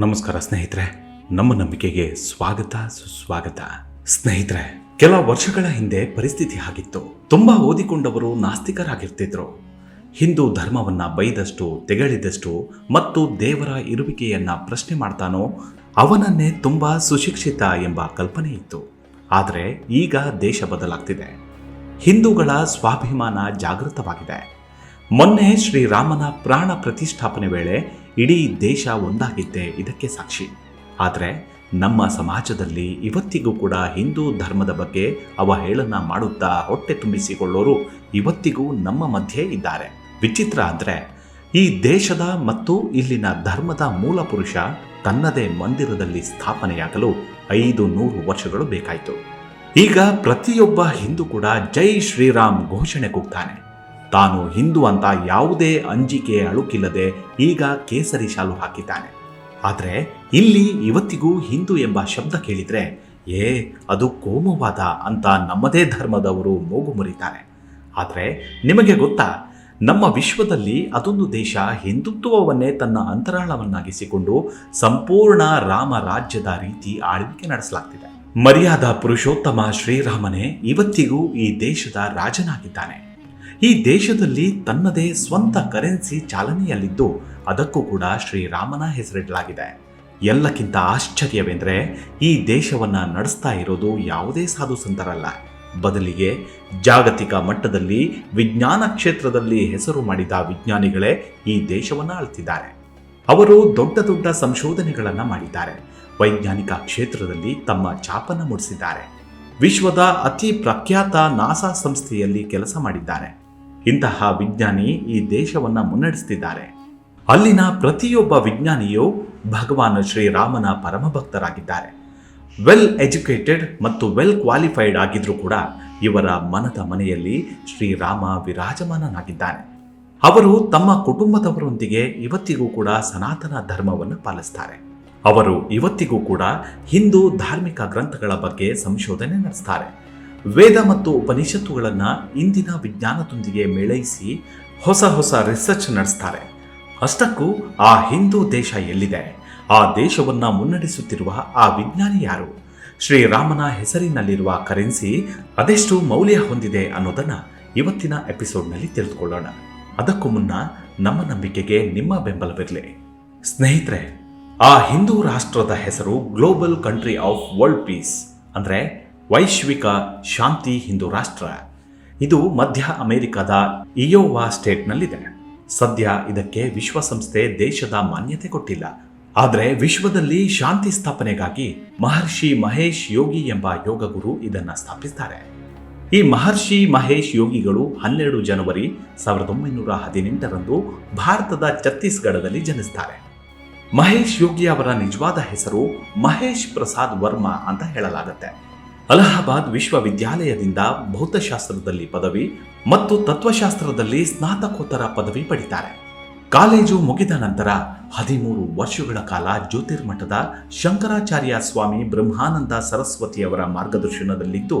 ನಮಸ್ಕಾರ ಸ್ನೇಹಿತರೆ, ನಮ್ಮ ನಂಬಿಕೆಗೆ ಸ್ವಾಗತ, ಸುಸ್ವಾಗತ. ಸ್ನೇಹಿತರೆ, ಕೆಲ ವರ್ಷಗಳ ಹಿಂದೆ ಪರಿಸ್ಥಿತಿ ಆಗಿತ್ತು ತುಂಬಾ ಓದಿಕೊಂಡವರು ನಾಸ್ತಿಕರಾಗಿರ್ತಿದ್ರು. ಹಿಂದೂ ಧರ್ಮವನ್ನ ಬೈದಷ್ಟು, ತೆಗಳಿದಷ್ಟು ಮತ್ತು ದೇವರ ಇರುವಿಕೆಯನ್ನ ಪ್ರಶ್ನೆ ಮಾಡ್ತಾನೋ, ಅವನನ್ನೇ ತುಂಬಾ ಸುಶಿಕ್ಷಿತ ಎಂಬ ಕಲ್ಪನೆ ಇತ್ತು. ಆದರೆ ಈಗ ದೇಶ ಬದಲಾಗ್ತಿದೆ. ಹಿಂದೂಗಳ ಸ್ವಾಭಿಮಾನ ಜಾಗೃತವಾಗಿದೆ. ಮೊನ್ನೆ ಶ್ರೀರಾಮನ ಪ್ರಾಣ ಪ್ರತಿಷ್ಠಾಪನೆ ವೇಳೆ ಇಡೀ ದೇಶ ಒಂದಾಗಿದ್ದೆ ಇದಕ್ಕೆ ಸಾಕ್ಷಿ. ಆದರೆ ನಮ್ಮ ಸಮಾಜದಲ್ಲಿ ಇವತ್ತಿಗೂ ಕೂಡ ಹಿಂದೂ ಧರ್ಮದ ಬಗ್ಗೆ ಅವಹೇಳನ ಮಾಡುತ್ತಾ ಹೊಟ್ಟೆ ತುಂಬಿಸಿಕೊಳ್ಳೋರು ಇವತ್ತಿಗೂ ನಮ್ಮ ಮಧ್ಯೆ ಇದ್ದಾರೆ. ವಿಚಿತ್ರ ಅಂದರೆ ಈ ದೇಶದ ಮತ್ತು ಇಲ್ಲಿನ ಧರ್ಮದ ಮೂಲ ಪುರುಷ ತನ್ನದೇ ಮಂದಿರದಲ್ಲಿ ಸ್ಥಾಪನೆಯಾಗಲು ಐದು ನೂರು ವರ್ಷಗಳು ಬೇಕಾಯಿತು. ಈಗ ಪ್ರತಿಯೊಬ್ಬ ಹಿಂದೂ ಕೂಡ ಜೈ ಶ್ರೀರಾಮ್ ಘೋಷಣೆ ಕೂಗ್ತಾನೆ ತಾನು ಹಿಂದೂ ಅಂತ ಯಾವುದೇ ಅಂಜಿಕೆ ಅಳುಕಿಲ್ಲದೆ ಈಗ ಕೇಸರಿ ಶಾಲು ಹಾಕಿದ್ದಾನೆ. ಆದರೆ ಇಲ್ಲಿ ಇವತ್ತಿಗೂ ಹಿಂದೂ ಎಂಬ ಶಬ್ದ ಕೇಳಿದ್ರೆ, ಏ, ಅದು ಕೋಮುವಾದ ಅಂತ ನಮ್ಮದೇ ಧರ್ಮದವರು ಮೂಗು ಮುರಿತಾರೆ. ಆದರೆ ನಿಮಗೆ ಗೊತ್ತಾ, ನಮ್ಮ ವಿಶ್ವದಲ್ಲಿ ಅದೊಂದು ದೇಶ ಹಿಂದುತ್ವವನ್ನೇ ತನ್ನ ಅಂತರಾಳವನ್ನಾಗಿಸಿಕೊಂಡು ಸಂಪೂರ್ಣ ರಾಮ ರಾಜ್ಯದ ರೀತಿ ಆಳ್ವಿಕೆ ನಡೆಸಲಾಗ್ತಿದೆ. ಮರ್ಯಾದ ಪುರುಷೋತ್ತಮ ಶ್ರೀರಾಮನೇ ಇವತ್ತಿಗೂ ಈ ದೇಶದ ರಾಜನಾಗಿದ್ದಾನೆ. ಈ ದೇಶದಲ್ಲಿ ತನ್ನದೇ ಸ್ವಂತ ಕರೆನ್ಸಿ ಚಾಲನೆಯಲ್ಲಿದ್ದು ಅದಕ್ಕೂ ಕೂಡ ಶ್ರೀರಾಮನ ಹೆಸರಿಡಲಾಗಿದೆ. ಎಲ್ಲಕ್ಕಿಂತ ಆಶ್ಚರ್ಯವೆಂದರೆ ಈ ದೇಶವನ್ನ ನಡೆಸ್ತಾ ಇರೋದು ಯಾವುದೇ ಸಾಧು ಸಂತರಲ್ಲ. ಬದಲಿಗೆ ಜಾಗತಿಕ ಮಟ್ಟದಲ್ಲಿ ವಿಜ್ಞಾನ ಕ್ಷೇತ್ರದಲ್ಲಿ ಹೆಸರು ಮಾಡಿದ ವಿಜ್ಞಾನಿಗಳೇ ಈ ದೇಶವನ್ನು ಅಳ್ತಿದ್ದಾರೆ. ಅವರು ದೊಡ್ಡ ದೊಡ್ಡ ಸಂಶೋಧನೆಗಳನ್ನು ಮಾಡಿದ್ದಾರೆ. ವೈಜ್ಞಾನಿಕ ಕ್ಷೇತ್ರದಲ್ಲಿ ತಮ್ಮ ಛಾಪನ್ನು ಮೂಡಿಸಿದ್ದಾರೆ. ವಿಶ್ವದ ಅತಿ ಪ್ರಖ್ಯಾತ ನಾಸಾ ಸಂಸ್ಥೆಯಲ್ಲಿ ಕೆಲಸ ಮಾಡಿದ್ದಾರೆ. ಇಂತಹ ವಿಜ್ಞಾನಿ ಈ ದೇಶವನ್ನ ಮುನ್ನಡೆಸುತ್ತಿದ್ದಾರೆ ಅಲ್ಲಿನ ಪ್ರತಿಯೊಬ್ಬ ವಿಜ್ಞಾನಿಯು ಭಗವಾನ್ ಶ್ರೀರಾಮನ ಪರಮ ಭಕ್ತರಾಗಿದ್ದಾರೆ ವೆಲ್ ಎಜುಕೇಟೆಡ್ ಮತ್ತು ವೆಲ್ ಕ್ವಾಲಿಫೈಡ್ ಆಗಿದ್ರೂ ಕೂಡ ಇವರ ಮನದ ಮನೆಯಲ್ಲಿ ಶ್ರೀರಾಮ ವಿರಾಜಮಾನನಾಗಿದ್ದಾನೆ. ಅವರು ತಮ್ಮ ಕುಟುಂಬದವರೊಂದಿಗೆ ಇವತ್ತಿಗೂ ಕೂಡ ಸನಾತನ ಧರ್ಮವನ್ನು ಪಾಲಿಸ್ತಾರೆ. ಅವರು ಇವತ್ತಿಗೂ ಕೂಡ ಹಿಂದೂ ಧಾರ್ಮಿಕ ಗ್ರಂಥಗಳ ಬಗ್ಗೆ ಸಂಶೋಧನೆ ನಡೆಸ್ತಾರೆ. ವೇದ ಮತ್ತು ಉಪನಿಷತ್ತುಗಳನ್ನು ಇಂದಿನ ವಿಜ್ಞಾನದೊಂದಿಗೆ ಮೇಳೈಸಿ ಹೊಸ ಹೊಸ ರಿಸರ್ಚ್ ನಡೆಸ್ತಾರೆ. ಅಷ್ಟಕ್ಕೂ ಆ ಹಿಂದೂ ದೇಶ ಎಲ್ಲಿದೆ? ಆ ದೇಶವನ್ನು ಮುನ್ನಡೆಸುತ್ತಿರುವ ಆ ವಿಜ್ಞಾನಿ ಯಾರು? ಶ್ರೀರಾಮನ ಹೆಸರಿನಲ್ಲಿರುವ ಕರೆನ್ಸಿ ಅದೆಷ್ಟು ಮೌಲ್ಯ ಹೊಂದಿದೆ ಅನ್ನೋದನ್ನ ಇವತ್ತಿನ ಎಪಿಸೋಡ್ನಲ್ಲಿ ತಿಳಿದುಕೊಳ್ಳೋಣ. ಅದಕ್ಕೂ ಮುನ್ನ ನಮ್ಮ ನಂಬಿಕೆಗೆ ನಿಮ್ಮ ಬೆಂಬಲವಿರಲಿ. ಸ್ನೇಹಿತರೆ, ಆ ಹಿಂದೂ ರಾಷ್ಟ್ರದ ಹೆಸರು global country of world peace ಅಂದರೆ ವೈಶ್ವಿಕ ಶಾಂತಿ ಹಿಂದೂ ರಾಷ್ಟ್ರ. ಇದು ಮಧ್ಯ ಅಮೆರಿಕದ ಇಯೋವಾ ಸ್ಟೇಟ್ನಲ್ಲಿದೆ. ಸದ್ಯ ಇದಕ್ಕೆ ವಿಶ್ವಸಂಸ್ಥೆ ದೇಶದ ಮಾನ್ಯತೆ ಕೊಟ್ಟಿಲ್ಲ. ಆದರೆ ವಿಶ್ವದಲ್ಲಿ ಶಾಂತಿ ಸ್ಥಾಪನೆಗಾಗಿ ಮಹರ್ಷಿ ಮಹೇಶ್ ಯೋಗಿ ಎಂಬ ಯೋಗ ಗುರು ಇದನ್ನು ಸ್ಥಾಪಿಸ್ತಾರೆ. ಈ ಮಹರ್ಷಿ ಮಹೇಶ್ ಯೋಗಿಗಳು ಹನ್ನೆರಡು ಜನವರಿ ಸಾವಿರದ ಒಂಬೈನೂರ ಹದಿನೆಂಟರಂದು ಭಾರತದ ಛತ್ತೀಸ್ಗಢದಲ್ಲಿ ಜನಿಸ್ತಾರೆ. ಮಹೇಶ್ ಯೋಗಿ ಅವರ ನಿಜವಾದ ಹೆಸರು ಮಹೇಶ್ ಪ್ರಸಾದ್ ವರ್ಮಾ ಅಂತ ಹೇಳಲಾಗುತ್ತೆ. ಅಲಹಾಬಾದ್ ವಿಶ್ವವಿದ್ಯಾಲಯದಿಂದ ಭೌತಶಾಸ್ತ್ರದಲ್ಲಿ ಪದವಿ ಮತ್ತು ತತ್ವಶಾಸ್ತ್ರದಲ್ಲಿ ಸ್ನಾತಕೋತ್ತರ ಪದವಿ ಪಡಿತಾರೆ. ಕಾಲೇಜು ಮುಗಿದ ನಂತರ ಹದಿಮೂರು ವರ್ಷಗಳ ಕಾಲ ಜ್ಯೋತಿರ್ಮಠದ ಶಂಕರಾಚಾರ್ಯ ಸ್ವಾಮಿ ಬ್ರಹ್ಮಾನಂದ ಸರಸ್ವತಿಯವರ ಮಾರ್ಗದರ್ಶನದಲ್ಲಿದ್ದು,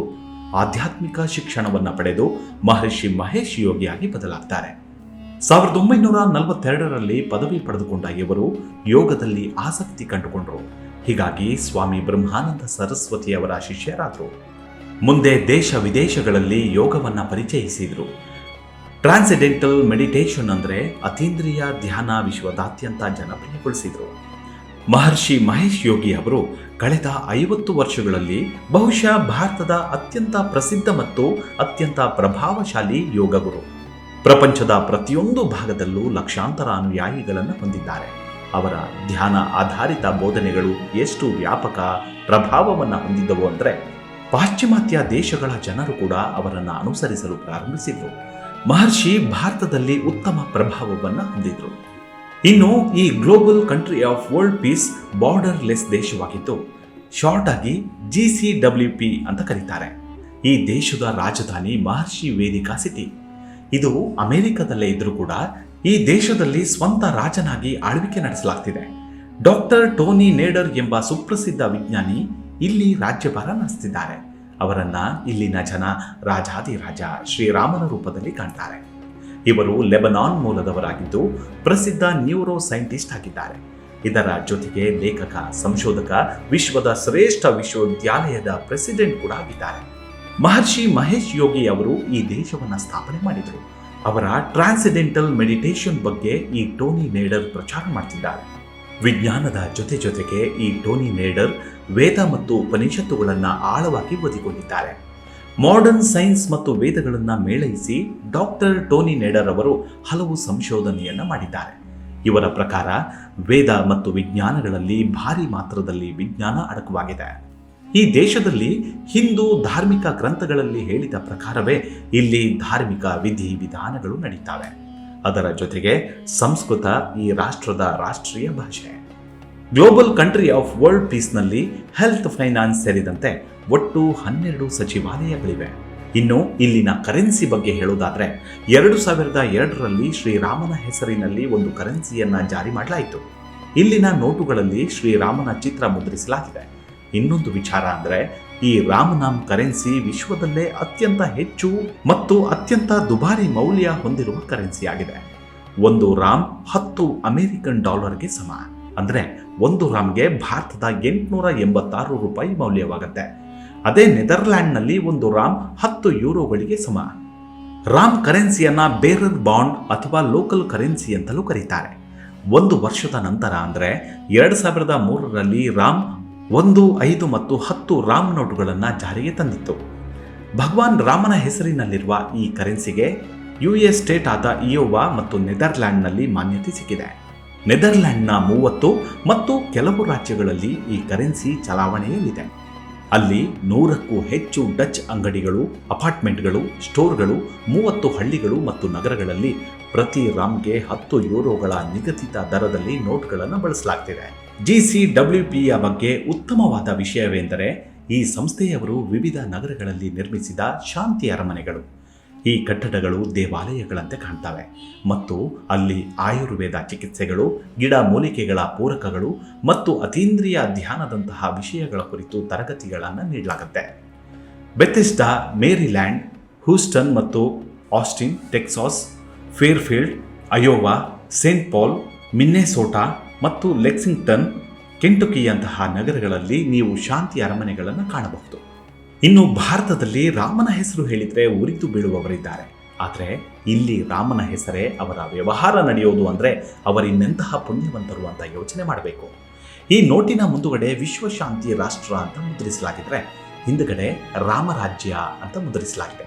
ಆಧ್ಯಾತ್ಮಿಕ ಶಿಕ್ಷಣವನ್ನು ಪಡೆದು ಮಹರ್ಷಿ ಮಹೇಶ್ ಯೋಗಿಯಾಗಿ ಬದಲಾಗ್ತಾರೆ. ಸಾವಿರದ ಒಂಬೈನೂರ ನಲವತ್ತೆರಡರಲ್ಲಿ ಪದವಿ ಪಡೆದುಕೊಂಡ ಇವರು ಯೋಗದಲ್ಲಿ ಆಸಕ್ತಿ ಕಂಡುಕೊಂಡರು. ಹೀಗಾಗಿ ಸ್ವಾಮಿ ಬ್ರಹ್ಮಾನಂದ ಸರಸ್ವತಿಯವರ ಶಿಷ್ಯರಾದರು. ಮುಂದೆ ದೇಶ ವಿದೇಶಗಳಲ್ಲಿ ಯೋಗವನ್ನು ಪರಿಚಯಿಸಿದರು. ಟ್ರಾನ್ಸಿಡೆಂಟಲ್ ಮೆಡಿಟೇಷನ್ ಅಂದರೆ ಅತೀಂದ್ರಿಯ ಧ್ಯಾನ ವಿಶ್ವದಾದ್ಯಂತ ಜನಪ್ರಿಯಗೊಳಿಸಿದರು. ಮಹರ್ಷಿ ಮಹೇಶ್ ಯೋಗಿ ಅವರು ಕಳೆದ ಐವತ್ತು ವರ್ಷಗಳಲ್ಲಿ ಬಹುಶಃ ಭಾರತದ ಅತ್ಯಂತ ಪ್ರಸಿದ್ಧ ಮತ್ತು ಅತ್ಯಂತ ಪ್ರಭಾವಶಾಲಿ ಯೋಗ ಗುರು. ಪ್ರಪಂಚದ ಪ್ರತಿಯೊಂದು ಭಾಗದಲ್ಲೂ ಲಕ್ಷಾಂತರ ಅನುಯಾಯಿಗಳನ್ನು ಹೊಂದಿದ್ದಾರೆ. ಅವರ ಧ್ಯಾನ ಆಧಾರಿತ ಬೋಧನೆಗಳು ಎಷ್ಟು ವ್ಯಾಪಕ ಪ್ರಭಾವವನ್ನು ಹೊಂದಿದ್ದವು ಅಂದರೆ ಪಾಶ್ಚಿಮಾತ್ಯ ದೇಶಗಳ ಜನರು ಕೂಡ ಅವರನ್ನು ಅನುಸರಿಸಲು ಪ್ರಾರಂಭಿಸಿದರು. ಮಹರ್ಷಿ ಭಾರತದಲ್ಲಿ ಉತ್ತಮ ಪ್ರಭಾವವನ್ನು ಹೊಂದಿದ್ರು. ಇನ್ನು ಈ global country of world peace borderless ದೇಶವಾಗಿದ್ದು ಶಾರ್ಟ್ ಆಗಿ ಜಿ ಸಿ ಡಬ್ಲ್ಯೂ ಪಿ ಅಂತ ಕರೀತಾರೆ. ಈ ದೇಶದ ರಾಜಧಾನಿ ಮಹರ್ಷಿ ವೇದಿಕಾ ಸಿಟಿ ಇದು ಅಮೆರಿಕದಲ್ಲೇ ಇದ್ರೂ ಕೂಡ ಈ ದೇಶದಲ್ಲಿ ಸ್ವಂತ ರಾಜನಾಗಿ ಆಳ್ವಿಕೆ ನಡೆಸಲಾಗ್ತಿದೆ. ಡಾಕ್ಟರ್ ಟೋನಿ ನೇಡರ್ ಎಂಬ ಸುಪ್ರಸಿದ್ಧ ವಿಜ್ಞಾನಿ ಇಲ್ಲಿ ರಾಜ್ಯಭಾರ ನಡೆಸ್ತಿದ್ದಾರೆ. ಅವರನ್ನ ಇಲ್ಲಿನ ಜನ ರಾಜಾದಿರಾಜ ಶ್ರೀರಾಮನ ರೂಪದಲ್ಲಿ ಕಾಣ್ತಾರೆ. ಇವರು ಲೆಬನಾನ್ ಮೂಲದವರಾಗಿದ್ದು ಪ್ರಸಿದ್ಧ ನ್ಯೂರೋ ಸೈಂಟಿಸ್ಟ್ ಆಗಿದ್ದಾರೆ. ಇದರ ಜೊತೆಗೆ ಲೇಖಕ, ಸಂಶೋಧಕ, ವಿಶ್ವದ ಶ್ರೇಷ್ಠ ವಿಶ್ವವಿದ್ಯಾಲಯದ ಪ್ರೆಸಿಡೆಂಟ್ ಕೂಡ ಆಗಿದ್ದಾರೆ. ಮಹರ್ಷಿ ಮಹೇಶ್ ಯೋಗಿ ಅವರು ಈ ದೇಶವನ್ನು ಸ್ಥಾಪನೆ ಮಾಡಿದರು. ಅವರ ಟ್ರಾನ್ಸಿಡೆಂಟಲ್ ಮೆಡಿಟೇಷನ್ ಬಗ್ಗೆ ಈ ಟೋನಿ ನೇಡರ್ ಪ್ರಚಾರ ಮಾಡ್ತಿದ್ದಾರೆ. ವಿಜ್ಞಾನದ ಜೊತೆ ಜೊತೆಗೆ ಈ ಟೋನಿ ನೇಡರ್ ವೇದ ಮತ್ತು ಉಪನಿಷತ್ತುಗಳನ್ನು ಆಳವಾಗಿ ಓದಿಕೊಂಡಿದ್ದಾರೆ. ಮಾಡರ್ನ್ ಸೈನ್ಸ್ ಮತ್ತು ವೇದಗಳನ್ನು ಮೇಳೈಸಿ ಡಾಕ್ಟರ್ ಟೋನಿ ನೇಡರ್ ಅವರು ಹಲವು ಸಂಶೋಧನೆಯನ್ನು ಮಾಡಿದ್ದಾರೆ. ಇವರ ಪ್ರಕಾರ ವೇದ ಮತ್ತು ವಿಜ್ಞಾನಗಳಲ್ಲಿ ಭಾರಿ ಮಾತ್ರದಲ್ಲಿ ವಿಜ್ಞಾನ ಅಡಕವಾಗಿದೆ. ಈ ದೇಶದಲ್ಲಿ ಹಿಂದೂ ಧಾರ್ಮಿಕ ಗ್ರಂಥಗಳಲ್ಲಿ ಹೇಳಿದ ಪ್ರಕಾರವೇ ಇಲ್ಲಿ ಧಾರ್ಮಿಕ ವಿಧಿ ವಿಧಾನಗಳು ನಡೀತಾವೆ. ಅದರ ಜೊತೆಗೆ ಸಂಸ್ಕೃತ ಈ ರಾಷ್ಟ್ರದ ರಾಷ್ಟ್ರೀಯ ಭಾಷೆ. ಗ್ಲೋಬಲ್ ಕಂಟ್ರಿ ಆಫ್ ವರ್ಲ್ಡ್ ಪೀಸ್ನಲ್ಲಿ ಹೆಲ್ತ್ ಫೈನಾನ್ಸ್ ಸೇರಿದಂತೆ ಒಟ್ಟು ಹನ್ನೆರಡು ಸಚಿವಾಲಯಗಳಿವೆ. ಇನ್ನು ಇಲ್ಲಿನ ಕರೆನ್ಸಿ ಬಗ್ಗೆ ಹೇಳುವುದಾದರೆ ಎರಡು ಸಾವಿರದ ಎರಡರಲ್ಲಿ ಶ್ರೀರಾಮನ ಹೆಸರಿನಲ್ಲಿ ಒಂದು ಕರೆನ್ಸಿಯನ್ನು ಜಾರಿ ಮಾಡಲಾಯಿತು. ಇಲ್ಲಿನ ನೋಟುಗಳಲ್ಲಿ ಶ್ರೀರಾಮನ ಚಿತ್ರ ಮುದ್ರಿಸಲಾಗಿದೆ. ಇನ್ನೊಂದು ವಿಚಾರ ಅಂದ್ರೆ, ಈ ರಾಮನಾಮ್ ಕರೆನ್ಸಿ ವಿಶ್ವದಲ್ಲೇ ಅತ್ಯಂತ ಹೆಚ್ಚು ಮತ್ತು ಅತ್ಯಂತ ದುಬಾರಿ ಮೌಲ್ಯ ಹೊಂದಿರುವ ಕರೆನ್ಸಿ ಆಗಿದೆ. ಒಂದು ರಾಮ್ ಹತ್ತು ಅಮೆರಿಕನ್ ಡಾಲರ್ಗೆ ಸಮ. ಅಂದ್ರೆ, ಒಂದು ರಾಮ್ಗೆ ಭಾರತದ ಎಂಟುನೂರ ಎಂಬತ್ತಾರು ರೂಪಾಯಿ ಮೌಲ್ಯವಾಗುತ್ತೆ. ಅದೇ ನೆದರ್ಲ್ಯಾಂಡ್ನಲ್ಲಿ ಒಂದು ರಾಮ್ ಹತ್ತು ಯೂರೋಗಳಿಗೆ ಸಮ. ರಾಮ್ ಕರೆನ್ಸಿಯನ್ನ ಬೇರರ್ ಬಾಂಡ್ ಅಥವಾ ಲೋಕಲ್ ಕರೆನ್ಸಿ ಅಂತಲೂ ಕರೀತಾರೆ. ಒಂದು ವರ್ಷದ ನಂತರ ಅಂದರೆ, ಎರಡು ಸಾವಿರದ ಮೂರರಲ್ಲಿ ರಾಮ್ ಒಂದು, ಐದು ಮತ್ತು ಹತ್ತು ರಾಮ್ ನೋಟುಗಳನ್ನು ಜಾರಿಗೆ ತಂದಿತ್ತು. ಭಗವಾನ್ ರಾಮನ ಹೆಸರಿನಲ್ಲಿರುವ ಈ ಕರೆನ್ಸಿಗೆ ಯು ಎ ಸ್ಟೇಟ್ ಆದ ಇಯೋವಾ ಮತ್ತು ನೆದರ್ಲ್ಯಾಂಡ್ನಲ್ಲಿ ಮಾನ್ಯತೆ ಸಿಕ್ಕಿದೆ. ನೆದರ್ಲ್ಯಾಂಡ್ನ ಮೂವತ್ತು ಮತ್ತು ಕೆಲವು ರಾಜ್ಯಗಳಲ್ಲಿ ಈ ಕರೆನ್ಸಿ ಚಲಾವಣೆಯಲ್ಲಿದೆ. ಅಲ್ಲಿ ನೂರಕ್ಕೂ ಹೆಚ್ಚು ಡಚ್ ಅಂಗಡಿಗಳು, ಅಪಾರ್ಟ್ಮೆಂಟ್ಗಳು, ಸ್ಟೋರ್ಗಳು, ಮೂವತ್ತು ಹಳ್ಳಿಗಳು ಮತ್ತು ನಗರಗಳಲ್ಲಿ ಪ್ರತಿ ರಾಮ್ಗೆ ಹತ್ತು ಯೂರೋಗಳ ನಿಗದಿತ ದರದಲ್ಲಿ ನೋಟ್ಗಳನ್ನು ಬಳಸಲಾಗ್ತಿದೆ. ಜಿ ಸಿ ಪಿಯ ಬಗ್ಗೆ ಉತ್ತಮವಾದ ವಿಷಯವೆಂದರೆ ಈ ಸಂಸ್ಥೆಯವರು ವಿವಿಧ ನಗರಗಳಲ್ಲಿ ನಿರ್ಮಿಸಿದ ಶಾಂತಿ ಅರಮನೆಗಳು. ಈ ಕಟ್ಟಡಗಳು ದೇವಾಲಯಗಳಂತೆ ಕಾಣ್ತವೆ. ಮತ್ತು ಅಲ್ಲಿ ಆಯುರ್ವೇದ ಚಿಕಿತ್ಸೆಗಳು, ಗಿಡ ಮೂಲಿಕೆಗಳ ಪೂರಕಗಳು ಮತ್ತು ಅತೀಂದ್ರಿಯ ಧ್ಯಾನದಂತಹ ವಿಷಯಗಳ ಕುರಿತು ತರಗತಿಗಳನ್ನು ನೀಡಲಾಗುತ್ತೆ. ಬೆಥೆಸ್ಡಾ ಮೇರಿಲ್ಯಾಂಡ್ ಹೂಸ್ಟನ್ ಮತ್ತು Austin Texas Fairfield Iowa Saint Paul Minnesota ಮತ್ತು ಲೆಕ್ಸಿಂಗ್ಟನ್, ಕೆಂಟುಕಿಯಂತಹ ನಗರಗಳಲ್ಲಿ ನೀವು ಶಾಂತಿ ಅರಮನೆಗಳನ್ನು ಕಾಣಬಹುದು. ಇನ್ನು ಭಾರತದಲ್ಲಿ ರಾಮನ ಹೆಸರು ಹೇಳಿದರೆ ಉರಿತು ಬೀಳುವವರಿದ್ದಾರೆ. ಆದರೆ ಇಲ್ಲಿ ರಾಮನ ಹೆಸರೇ ಅವರ ವ್ಯವಹಾರ ನಡೆಯೋದು ಅಂದರೆ ಅವರಿನ್ನೆಂತಹ ಪುಣ್ಯವಂತರು ಅಂತ ಯೋಚನೆ ಮಾಡಬೇಕು. ಈ ನೋಟಿನ ಮುಂದುಗಡೆ ವಿಶ್ವಶಾಂತಿ ರಾಷ್ಟ್ರ ಅಂತ ಮುದ್ರಿಸಲಾಗಿದ್ರೆ, ಹಿಂದುಗಡೆ ರಾಮರಾಜ್ಯ ಅಂತ ಮುದ್ರಿಸಲಾಗಿದೆ.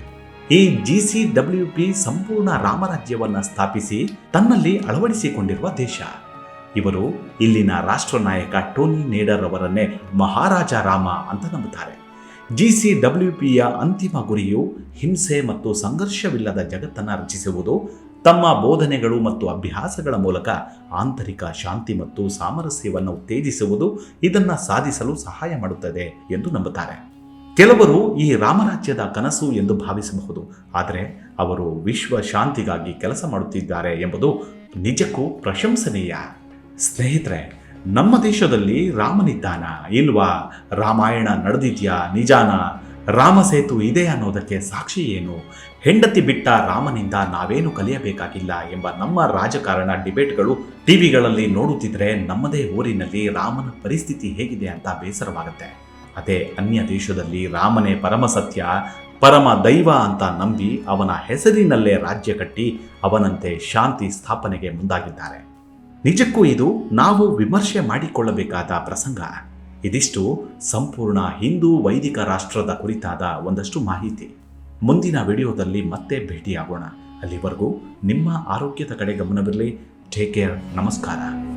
ಈ ಜಿ ಸಿ ಡಬ್ಲ್ಯೂ ಪಿ ಸಂಪೂರ್ಣ ರಾಮರಾಜ್ಯವನ್ನು ಸ್ಥಾಪಿಸಿ ತನ್ನಲ್ಲಿ ಅಳವಡಿಸಿಕೊಂಡಿರುವ ದೇಶ. ಇವರು ಇಲ್ಲಿನ ರಾಷ್ಟ್ರ ನಾಯಕ ಟೋನಿ ನೇಡರ್ ಅವರನ್ನೇ ಮಹಾರಾಜ ರಾಮ ಅಂತ ನಂಬುತ್ತಾರೆ. ಜಿ ಸಿ ಡಬ್ಲ್ಯೂ ಪಿಯ ಅಂತಿಮ ಗುರಿಯು ಹಿಂಸೆ ಮತ್ತು ಸಂಘರ್ಷವಿಲ್ಲದ ಜಗತ್ತನ್ನು ರಚಿಸುವುದು, ತಮ್ಮ ಬೋಧನೆಗಳು ಮತ್ತು ಅಭ್ಯಾಸಗಳ ಮೂಲಕ ಆಂತರಿಕ ಶಾಂತಿ ಮತ್ತು ಸಾಮರಸ್ಯವನ್ನು ಉತ್ತೇಜಿಸುವುದು ಇದನ್ನು ಸಾಧಿಸಲು ಸಹಾಯ ಮಾಡುತ್ತದೆ ಎಂದು ನಂಬುತ್ತಾರೆ. ಕೆಲವರು ಈ ರಾಮರಾಜ್ಯದ ಕನಸು ಎಂದು ಭಾವಿಸಬಹುದು, ಆದರೆ ಅವರು ವಿಶ್ವ ಶಾಂತಿಗಾಗಿ ಕೆಲಸ ಮಾಡುತ್ತಿದ್ದಾರೆ ಎಂಬುದು ನಿಜಕ್ಕೂ ಪ್ರಶಂಸನೀಯ. ಸ್ನೇಹಿತರೆ, ನಮ್ಮ ದೇಶದಲ್ಲಿ ರಾಮನಿದ್ದಾನ ಇಲ್ವಾ? ರಾಮಾಯಣ ನಡೆದಿದ್ಯಾ? ನಿಜಾನ? ರಾಮ ಸೇತು ಇದೆ ಅನ್ನೋದಕ್ಕೆ ಸಾಕ್ಷಿ ಏನು? ಹೆಂಡತಿ ಬಿಟ್ಟ ರಾಮನಿಂದ ನಾವೇನು ಕಲಿಯಬೇಕಾಗಿಲ್ಲ ಎಂಬ ನಮ್ಮ ರಾಜಕಾರಣ ಡಿಬೇಟ್ಗಳು ಟಿವಿಗಳಲ್ಲಿ ನೋಡುತ್ತಿದ್ರೆ ನಮ್ಮದೇ ಊರಿನಲ್ಲಿ ರಾಮನ ಪರಿಸ್ಥಿತಿ ಹೇಗಿದೆ ಅಂತ ಬೇಸರವಾಗುತ್ತೆ. ಅದೇ ಅನ್ಯ ದೇಶದಲ್ಲಿ ರಾಮನೇ ಪರಮ ಸತ್ಯ, ಪರಮ ದೈವ ಅಂತ ನಂಬಿ ಅವನ ಹೆಸರಿನಲ್ಲೇ ರಾಜ್ಯ ಕಟ್ಟಿ ಅವನಂತೆ ಶಾಂತಿ ಸ್ಥಾಪನೆಗೆ ಮುಂದಾಗಿದ್ದಾರೆ. ನಿಜಕ್ಕೂ ಇದು ನಾವು ವಿಮರ್ಶೆ ಮಾಡಿಕೊಳ್ಳಬೇಕಾದ ಪ್ರಸಂಗ. ಇದಿಷ್ಟು ಸಂಪೂರ್ಣ ಹಿಂದೂ ವೈದಿಕ ರಾಷ್ಟ್ರದ ಕುರಿತಾದ ಒಂದಷ್ಟು ಮಾಹಿತಿ. ಮುಂದಿನ ವಿಡಿಯೋದಲ್ಲಿ ಮತ್ತೆ ಭೇಟಿಯಾಗೋಣ. ಅಲ್ಲಿವರೆಗೂ ನಿಮ್ಮ ಆರೋಗ್ಯದ ಕಡೆ ಗಮನವಿರಲಿ. ಟೇಕ್ ಕೇರ್ ನಮಸ್ಕಾರ.